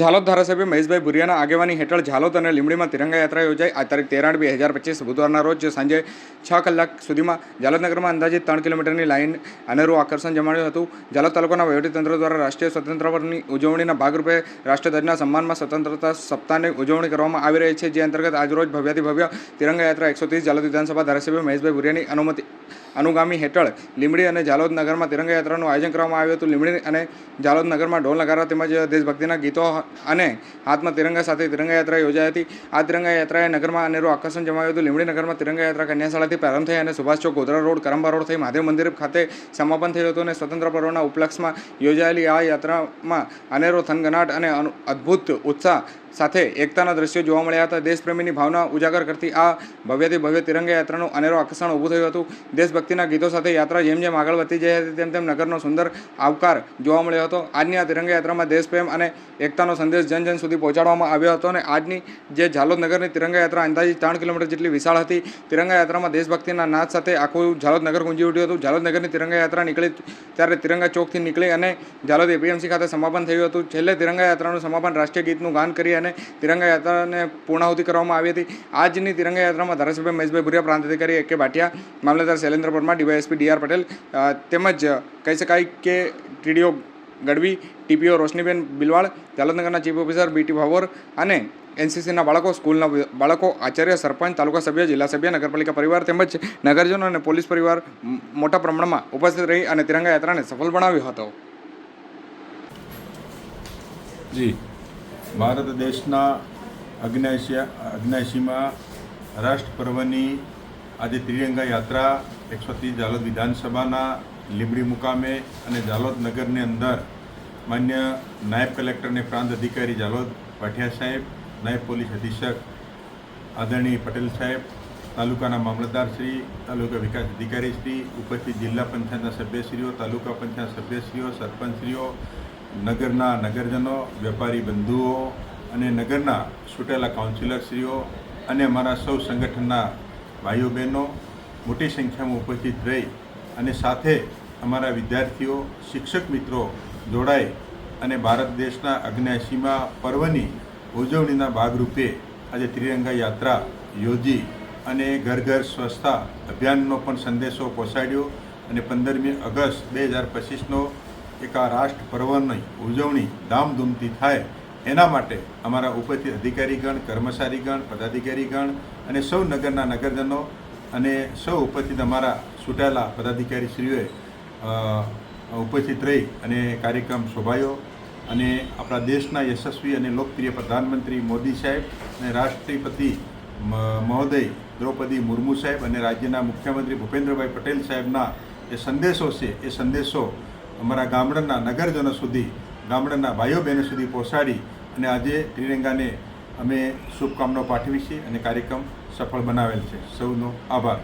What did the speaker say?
ઝાલોદ ધારાસભ્ય મહેશભાઈ ભુરિયાના આગેવાની હેઠળ ઝાલોદ અને લીંબડીમાં તિરંગા યાત્રા યોજાઈ. આ તારીખ તેર આઠ બે હજાર પચીસ, બુધવારના રોજ સાંજે છ કલાક સુધીમાં ઝાલોદ નગરમાં અંદાજિત ત્રણ કિલોમીટરની લાઇન અનેરું આકર્ષણ જમાડ્યું હતું. ઝાલોદ તાલુકાના વહીવટીતંત્ર દ્વારા રાષ્ટ્રીય સ્વતંત્ર પરની ઉજવણીના ભાગરૂપે રાષ્ટ્રધ્વજના સન્માનમાં સ્વતંત્રતા સપ્તાહની ઉજવણી કરવામાં આવી રહી છે. જે અંતર્ગત આજરોજ ભવ્યાથી ભવ્ય તિરંગા યાત્રા એકસો ત્રીસ ઝાલોદ વિધાનસભા ધારાસભ્ય મહેશભાઈ ભુરિયાની અનુમતિ, અનુગામી હેઠળ લીંબડી અને ઝાલોદ નગરમાં તિરંગા યાત્રાનું આયોજન કરવામાં આવ્યું હતું. લીંબડી અને ઝાલોદ નગરમાં ઢોલ નગારા તેમજ દેશભક્તિના ગીતો અને હાથમાં તિરંગા સાથે તિરંગા યાત્રા યોજાઈ હતી. આ તિરંગા યાત્રાએ નગરમાં અનેરું આકર્ષણ જમાવ્યું હતું. લીંબડી નગરમાં તિરંગા યાત્રા કન્યાશાળાથી પ્રારંભ થઈ અને સુભાષ ચોક ગોધરા રોડ કરંબા રોડ થઈ મહાદેવ મંદિર ખાતે સમાપન થયું હતું અને સ્વતંત્ર પર્વના ઉપલક્ષમાં યોજાયેલી આ યાત્રામાં અનેરો થનગનાટ અનુ- અદ્ભુત ઉત્સાહ સાથે એકતાના દ્રશ્યો જોવા મળ્યા હતા. દેશપ્રેમીની ભાવના ઉજાગર કરતી આ ભવ્યથી ભવ્ય તિરંગા યાત્રાનું અનેરો આકર્ષણ ઊભું થયું હતું. દેશભક્તિના ગીતો સાથે યાત્રા જેમ જેમ આગળ વધતી જઈ હતી તેમ તેમ નગરનો સુંદર આવકાર જોવા મળ્યો હતો. આજની આ તિરંગા યાત્રામાં દેશપ્રેમ અને એકતાનો સંદેશ જન જન સુધી પહોંચાડવામાં આવ્યો હતો અને આજની જે ઝાલોદ નગરની તિરંગા યાત્રા અંદાજે ત્રણ કિલોમીટર જેટલી વિશાળ હતી. તિરંગા યાત્રામાં દેશભક્તિના નાદ સાથે આખું ઝાલોદ નગર ગુંજી ઉઠ્યું હતું. ઝાલોદ નગરની તિરંગા યાત્રા નીકળી ત્યારે તિરંગા ચોકથી નીકળી અને ઝાલોદ એપીએમસી ખાતે સમાપન થયું હતું. છેલ્લે તિરંગા યાત્રાનું સમાપન રાષ્ટ્રીય ગીતનું ગાન કરી અને તિરંગા યાત્રાને પૂર્ણાહુતિ કરવામાં આવી હતી. આજની તિરંગા યાત્રામાં ધારાસભ્ય મહેશભાઈ ભુરિયા પ્રાંત અધિકારી એ કે ભાટિયા, મામલતદાર શૈલેન્દ્ર પરમાર, ડીવાયએસપી ડીઆર પટેલ તેમજ કહી શકાય કે ટીડીઓ ગઢવી, ટીપીઓ રોશનીબેન બિલવાળ જાલનગરના ચીફ ઓફિસર બીટી ભાવોર અને એનસીસીના બાળકો, સ્કૂલના બાળકો, આચાર્ય, સરપંચ, તાલુકા સભ્ય, જિલ્લા સભ્ય, નગરપાલિકા પરિવાર તેમજ નગરજનો અને પોલીસ પરિવાર મોટા પ્રમાણમાં ઉપસ્થિત રહી અને તિરંગા યાત્રાને સફળ બનાવ્યો હતો. જી. ભારત દેશના અગ્નેશિયા, અગ્નેશીમાં રાષ્ટ્ર પર્વની આજે ત્રિરંગા યાત્રા એકસો ત્રીસ જાલોદ વિધાનસભાના લીંબડી મુકામે અને ઝાલોદ નગરની અંદર માન્ય નાયબ કલેક્ટરને પ્રાંત અધિકારી ઝાલોદ પાઠિયા સાહેબ, નાયબ પોલીસ અધિક્ષક આદરણીય પટેલ સાહેબ, તાલુકાના મામલતદાર શ્રી, તાલુકા વિકાસ અધિકારી શ્રી, ઉપસ્થિત જિલ્લા પંચાયતના સભ્યશ્રીઓ, તાલુકા પંચાયત સભ્યશ્રીઓ, સરપંચશ્રીઓ નગરના નગરજનો, વેપારી બંધુઓ અને નગરના છૂટેલા કાઉન્સિલરશ્રીઓ અને અમારા સૌ સંગઠનના ભાઈઓ બહેનો મોટી સંખ્યામાં ઉપસ્થિત રહી અને સાથે અમારા વિદ્યાર્થીઓ, શિક્ષક મિત્રો જોડાઈ અને ભારત દેશના અગ્નેશીમાં પર્વની ઉજવણીના ભાગરૂપે આજે ત્રિરંગા યાત્રા યોજી અને ઘર ઘર સ્વચ્છતા અભિયાનનો પણ સંદેશો પહોંચાડ્યો અને પંદરમી ઓગસ્ટ બે હજાર પચીસનો એક આ રાષ્ટ્ર પર્વની ઉજવણી ધામધૂમથી થાય, એના માટે અમારા ઉપસ્થિત અધિકારીગણ, કર્મચારીગણ, પદાધિકારીગણ અને સૌ નગરના નગરજનો અને સૌ ઉપસ્થિત અમારા ચૂંટાયેલા પદાધિકારીશ્રીઓએ ઉપસ્થિત રહી અને કાર્યક્રમ શોભાયો અને આપણા દેશના યશસ્વી અને લોકપ્રિય પ્રધાનમંત્રી મોદી સાહેબ અને રાષ્ટ્રપતિ મહોદય દ્રૌપદી મુર્મુ સાહેબ અને રાજ્યના મુખ્યમંત્રી ભૂપેન્દ્રભાઈ પટેલ સાહેબના જે સંદેશો છે, એ સંદેશો અમારા ગામડાના નગરજનો સુધી, ગામડાના ભાઈઓ બહેનો સુધી પહોંચાડી અને આજે ત્રિરંગાને અમે શુભકામનાઓ પાઠવી છે અને કાર્યક્રમ સફળ બનાવેલ છે. સૌનો આભાર.